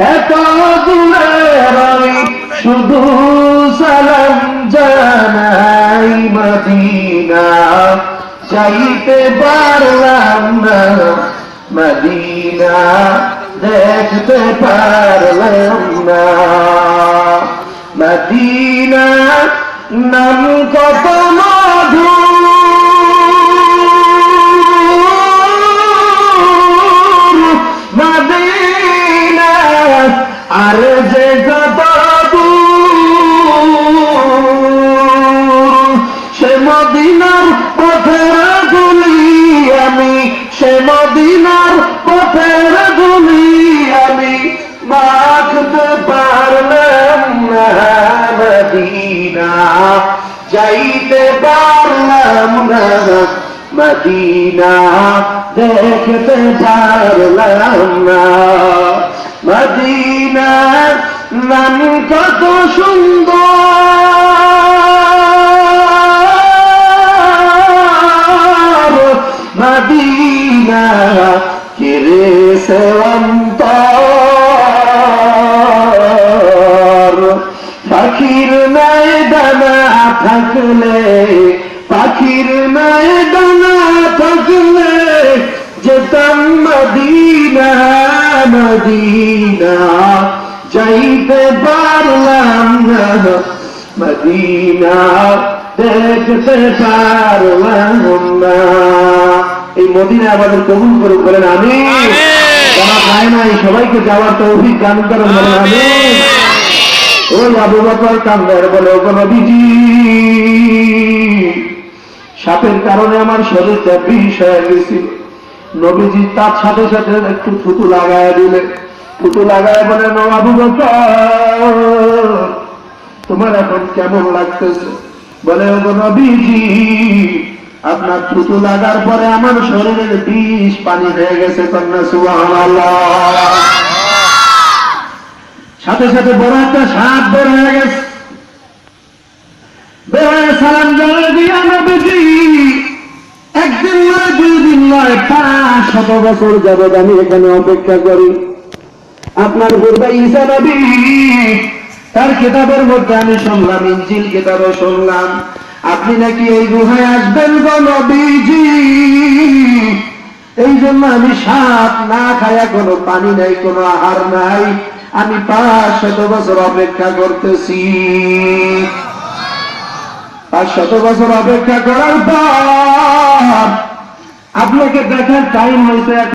এত দূরে আমি শুধু সালাম জানাই মদিনা। চাইতে পারলাম না মদিনা, দেখতে পারলাম না। মদিনা নাম কত মদিনা, যাইতে পারলাম না। মদিনা দেখতে পারলাম না। মদিনা নাম কত সুন্দর। মদিনা কিরে সে পাখির নাই দানা থাকলে পাখির নাই দানা থাকলে যেতাম মদিনা মদিনা। যাইতে পারলাম না মদিনা। দেখতে পারলাম না। এই মদিনা আমাদের কবুল করে বলেন আমি যারা যায় নাই সবাইকে যাওয়ার তৌফিক দান করেন বলেন আমি ওই আবু বকর কান্দার বলে, ওগো নবীজি, সাপের কারণে আমার শরীরটা বিষ হয়ে গেছিল। নবীজি তার সাথে সাথে একটু থুতু লাগায় দিলে। থুতু লাগায় বলে "নো আবু বকর, তোমার এখন কেমন লাগতেছে? বলে নবীজি, আপনার থুতু লাগার পরে আমার শরীরের বিষ পানি হয়ে গেছে কন্যা, সুবহানাল্লাহ। সাথে সাথে বড় একটা সাপ বের হয়ে গেছে। বের সালাম জানাই দিয়া একদিন নয় দুই দিন নয়, পাঁচ শত বছর যাবৎ আমি এখানে অপেক্ষা করি। আপনার পূর্বে ঈসা নবী, তার কিতাবের মধ্যে আমি শুনলাম, ইঞ্জিল কিতাবে শুনলাম। আপনি নাকি এই গুহায় আসবেন গো নবীজি? এই জন্য আমি সাপ না খায়া কোনো পানি নাই, কোনো আহার নাই। আমি পাঁচ শত বছর অপেক্ষা করতেছি। পাঁচ শত বছর অপেক্ষা করার পর আপনাকে দেখার টাইম হয়েছে